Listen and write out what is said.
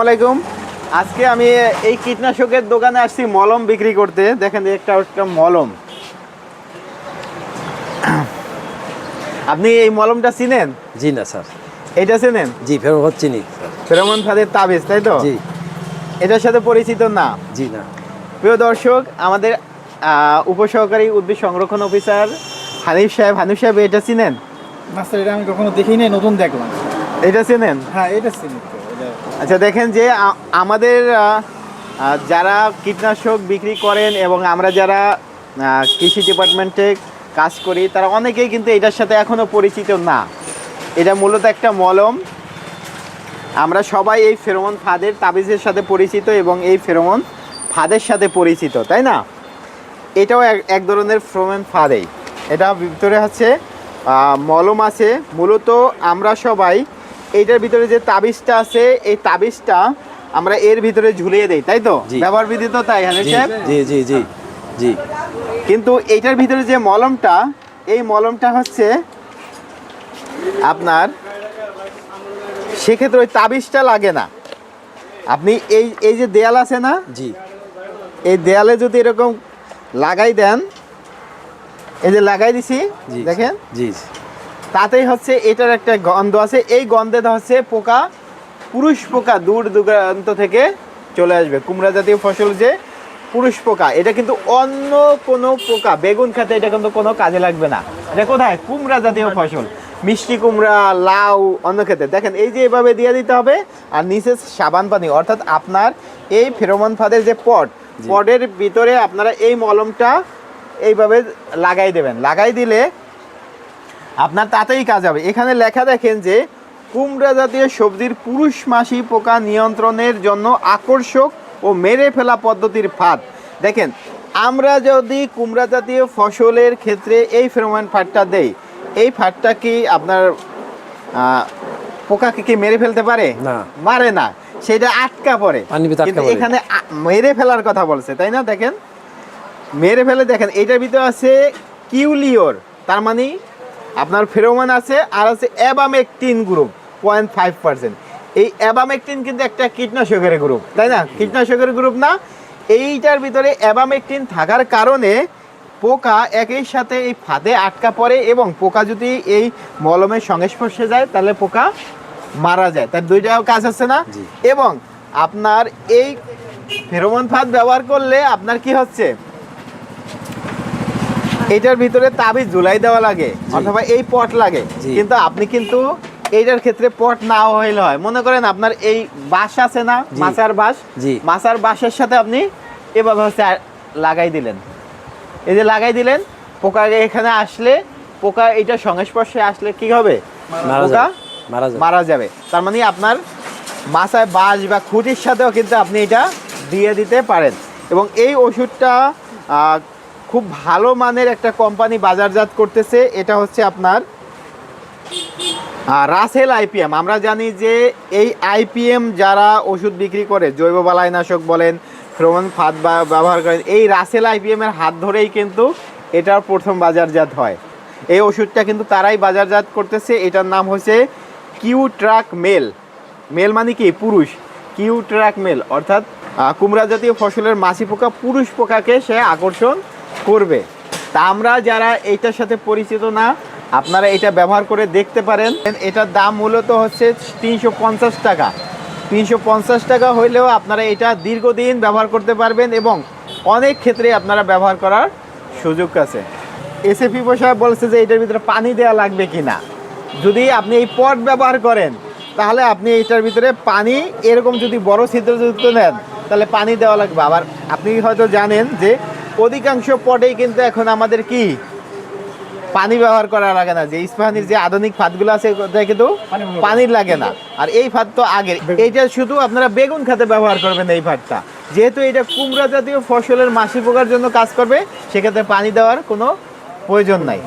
আসসালামাইকুম আজকে আমি এই কীটনাশকের দোকানে আসছি মলম বিক্রি করতে। দেখেন একটা একটা মলম। আপনি এই মলমটা চিনেন? জি না স্যার। এটা চিনেন? জি ফের হচ্ছে নি ফেরোমন ফাদের তাবিজ তাই তো? জি। এটার সাথে পরিচিত না? জি না। প্রিয় দর্শক আমাদের আহ, উপসহকারী উদ্ভিদ সংরক্ষণ অফিসার হানিফ সাহেব হানিফ সাহেব এটা চিনেন? না স্যার এটা আমি কখনো দেখিনি নতুন দেখলাম। এটা চিনেন? হ্যাঁ এটা চিনি। আচ্ছা দেখেন যে আমাদের যারা কীটনাশক বিক্রি করেন এবং আমরা যারা কৃষি ডিপার্টমেন্টে কাজ করি, তারা অনেকেই কিন্তু এটার সাথে এখনও পরিচিত না। এটা মূলত একটা মলম। আমরা সবাই এই ফেরোমন ফাদের তাবিজের সাথে পরিচিত এবং এই ফেরোমন ফাদের সাথে পরিচিত, তাই না? এটাও এক- এক ধরনের ফেরোমন ফাদেই এটা ভিতরে হচ্ছে মলম আছে। মূলত আমরা সবাই এইটার ভিতরে যে তাবিজটা আছে এই তাবিজটা আমরা এর ভিতরে ঝুলিয়ে দেই তাই তো। ব্যবহার বিধি তো তাই হানিফ জি সাহেব জি জি জি জি। কিন্তু এইটার ভিতরে যে মলমটা এই মলমটা হচ্ছে আপনার সেক্ষেত্রে ওই তাবিজটা লাগে না। আপনি এই এই যে দেয়াল আছে না জি। এই দেয়ালে যদি এরকম লাগাই দেন এই যে লাগাই দিছি দেখেন? জি। তাতেই হচ্ছে এটার একটা গন্ধ আছে। এই গন্ধে হচ্ছে পোকা পুরুষ পোকা দূর দূরান্ত থেকে চলে আসবে। কুমড়া জাতীয় ফসল যে পুরুষ পোকা এটা কিন্তু অন্য কোনো পোকা। বেগুন খেতে এটা কিন্তু কোনো কাজে লাগবে না। এটা কোথায়? কুমড়া জাতীয় ফসল। মিষ্টি কুমড়া লাউ অন্য খেতে। দেখেন এই যে এভাবে দিয়ে দিতে হবে আর নিচে সাবান পানি। অর্থাৎ আপনার এই ফেরোমন ফাদের যে পট। পটের ভিতরে আপনারা এই মলমটা এইভাবে লাগাই দেবেন। লাগাই দিলে আপনার তাতেই কাজ হবে। এখানে লেখা দেখেন যে কুমড়া জাতীয় সবজির পুরুষ মাসি পোকা নিয়ন্ত্রণের জন্য আকর্ষক ও মেরে ফেলা পদ্ধতির ফাঁদ। দেখেন আমরা যদি কুমড়া জাতীয় ফসলের ক্ষেত্রে এই ফেরোমন ফাঁদটা দেই এই ফাঁদটা কি আপনার পোকাকে কি মেরে ফেলতে পারে? না। মারে না। সেটা আটকা পড়ে। কিন্তু এখানে মেরে ফেলার কথা বলছে তাই না? দেখেন মেরে ফেলে দেখেন এটার ভিতরে আছে কিউলিওর তার মানে আপনার ফেরোমন আছে আর আছে abamectin group point five percent এই অ্যাবামেকটিন কিন্তু একটা কীটনাশকের গ্রুপ তাই না? কীটনাশকের গ্রুপ না। এইটার ভিতরে অ্যাবামেকটিন থাকার কারণে পোকা একই সাথে এই ফাঁদে আটকা পড়ে এবং পোকা যদি এই মলমের সংস্পর্শে যায় তাহলে পোকা মারা যায়। তার দুইটাও কাজ আছে না? এবং আপনার এই ফেরোমন ফাঁদ ব্যবহার করলে আপনার কি হচ্ছে? এটার ভিতরে তাবিজ ঝুলাই দেওয়া লাগে অথবা এই পট লাগে। কিন্তু আপনি কিন্তু এইটার ক্ষেত্রে পট না হইলে হয়। মনে করেন আপনার এই বাঁশ আছে না? বাঁশ? জি। মাচার বাঁশের সাথে আপনি এভাবে হচ্ছে লাগাই দিলেন। এই যে লাগাই দিলেন পোকা এখানে আসলে পোকা এটা সংস্পর্শে আসলে কি হবে? মারা পোকা যাবে মারা যাবে। তার মানে আপনার মাথায় বাঁশ বা খুঁটির সাথেও কিন্তু আপনি এটা দিয়ে দিতে পারেন। এবং এই ওষুধটা খুব ভালো মানের একটা কোম্পানি বাজারজাত করতেছে। এটা হচ্ছে আপনার রাসেল আইপিএম আমরা জানি যে এই আইপিএম যারা ওষুধ বিক্রি করে, জৈব বালাইনাশক বলেন ফ্রমন ফাঁদ ব্যবহার করেন, এই রাসেল আইপিএম এর হাত ধরেই কিন্তু এটার প্রথম বাজারজাত হয়। এই ওষুধটা কিন্তু তারাই বাজারজাত করতেছে। এটার নাম হচ্ছে কিউ ট্রাক মেল। মেল মানে কি? পুরুষ। কিউ ট্রাক মেল। অর্থাৎ কুমড়া জাতীয় ফসলের মাছি পোকা পুরুষ পোকাকে সে আকর্ষণ করবে। তা আমরা যারা এইটার সাথে পরিচিত না, আপনারা এটা ব্যবহার করে দেখতে পারেন। এটার দাম মূলত হচ্ছে তিনশো পঞ্চাশ টাকা। তিনশো পঞ্চাশ টাকা হইলেও আপনারা এটা দীর্ঘদিন ব্যবহার করতে পারবেন এবং অনেক ক্ষেত্রে আপনারা ব্যবহার করার সুযোগ আছে। এসএপি সাহেব বলছে যে এটার ভিতরে পানি দেওয়া লাগবে কিনা। যদি আপনি এই পট ব্যবহার করেন, তাহলে আপনি এটার ভিতরে পানি, এরকম যদি বড় ছিদ্রযুক্ত নেন, তাহলে পানি দেওয়া লাগবে। আবার আপনি হয়তো জানেন যে অধিকাংশ পটেই কিন্তু এখন আমাদের কি? পানি ব্যবহার করা লাগে না। যে ইস্পাহানির যে আধুনিক ফাঁদগুলো আছে ওটা কিন্তু পানির লাগে না। আর এই ফাঁদ তো আগের। এইটা শুধু আপনারা বেগুন খাতে ব্যবহার করবেন এই ফাঁদটা। যেহেতু এটা কুমড়া জাতীয় ফসলের মাসি পোকার জন্য কাজ করবে সেক্ষেত্রে পানি দেওয়ার কোনো প্রয়োজন নাই।